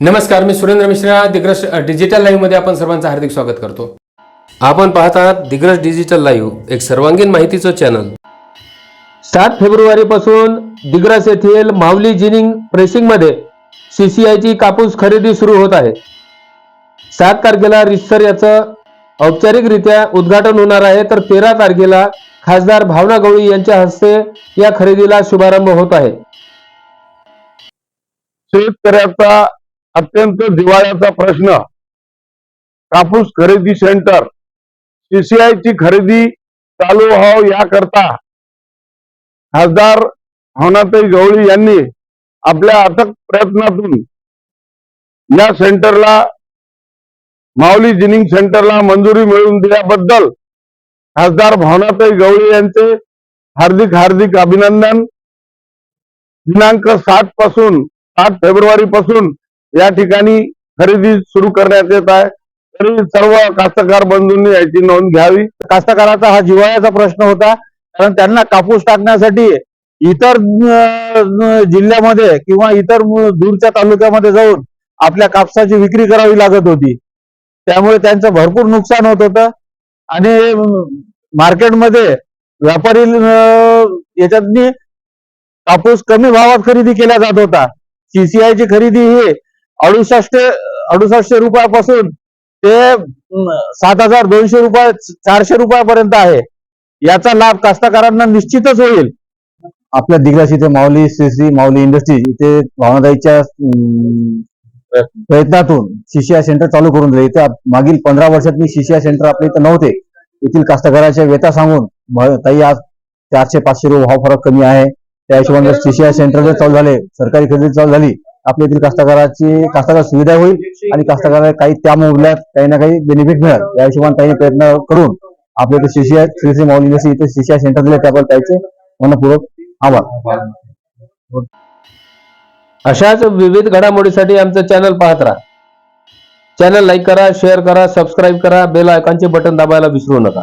नमस्कार मी सुरेंद्र मिश्रा. दिग्रस डिजिटल लाईव्हमध्ये आपण सर्वांचं हार्दिक स्वागत करतो. आपण पाहत आहात दिग्रज डिजिटल लाईव्ह एक सर्वांगीण माहितीचं चॅनल सात फेब्रुवारी पासून दिग्रस येथील माऊली जिनिंग प्रेसिंगमध्ये सीसीआयची कापूस खरेदी सुरू होत आहे. सात तारखेला रिसर याचं औपचारिकरित्या उद्घाटन होणार आहे तर तेरा तारखेला खासदार भावना गवळी यांच्या हस्ते या खरेदीला शुभारंभ होत आहे. शेतकऱ्याचा अत्यंत जिव्हाळ्याचा प्रश्न. कापूस खरेदी सेंटर सीसीआयची खरेदी चालू व्हाव याकरता खासदार भावनाताई गवळी यांनी आपल्या अथक प्रयत्नातून या सेंटरला माऊली जिनिंग सेंटरला मंजुरी मिळवून दिल्याबद्दल खासदार भावनाताई गवळी यांचे हार्दिक हार्दिक अभिनंदन. दिनांक सात पासून सात फेब्रुवारी पासून या ठिकाणी खरेदी सुरू करण्यात येत आहे. तरी सर्व कास्तकार बंधूंनी याची नोंद घ्यावी. कास्तकाराचा हा जिव्हाळ्याचा प्रश्न होता. कारण त्यांना कापूस टाकण्यासाठी इतर जिल्ह्यामध्ये किंवा इतर दूरच्या तालुक्यामध्ये जाऊन आपल्या कापसाची विक्री करावी लागत होती. त्यामुळे त्यांचं भरपूर नुकसान होत होतं. आणि मार्केटमध्ये व्यापारी याच्यातनी कापूस कमी भावात खरेदी केला जात होता. सीसीआयची ची खरेदी ही अडुसष्ट अडुसष्टशे रुपयापासून ते सात हजार दोनशे रुपये चारशे रुपयापर्यंत आहे. याचा लाभ कास्तकारांना निश्चितच होईल. आपल्या दिग्रास इथे माऊली श्री श्री माऊली इंडस्ट्रीज इथे भावनादाईच्या प्रयत्नातून शिशिया सेंटर चालू करून दिले. इथे मागील पंधरा वर्षात मी शिशिया सेंटर आपल्या इथे नव्हते. येथील कास्तकाराच्या व्यथा सांगून ताई आज चारशे पाचशे रुपये भाव फरक कमी आहे. त्या हिशोबाने शिशिया सेंटर जर चालू झाले सरकारी खरेदी चालू झाली आपल्या येथील कास्तकाराची कास्तकार सुविधा होईल आणि कास्तकाराला काही त्या मोबदल्यात काही ना काही बेनिफिट मिळेल. या हिशोबाने त्यांनी प्रयत्न करून आपल्या इथे शिशिया श्री श्री माऊली इंडस्ट्री इथे शिशिया सेंटर दिले त्याबद्दल त्याचे मनपूर्वक आभार. अशाच विविध घडामोडीसाठी आमचं चॅनल पाहत राहा. चॅनल लाईक करा शेअर करा सबस्क्राईब करा बेल आयकॉनचे बटन दाबायला विसरू नका.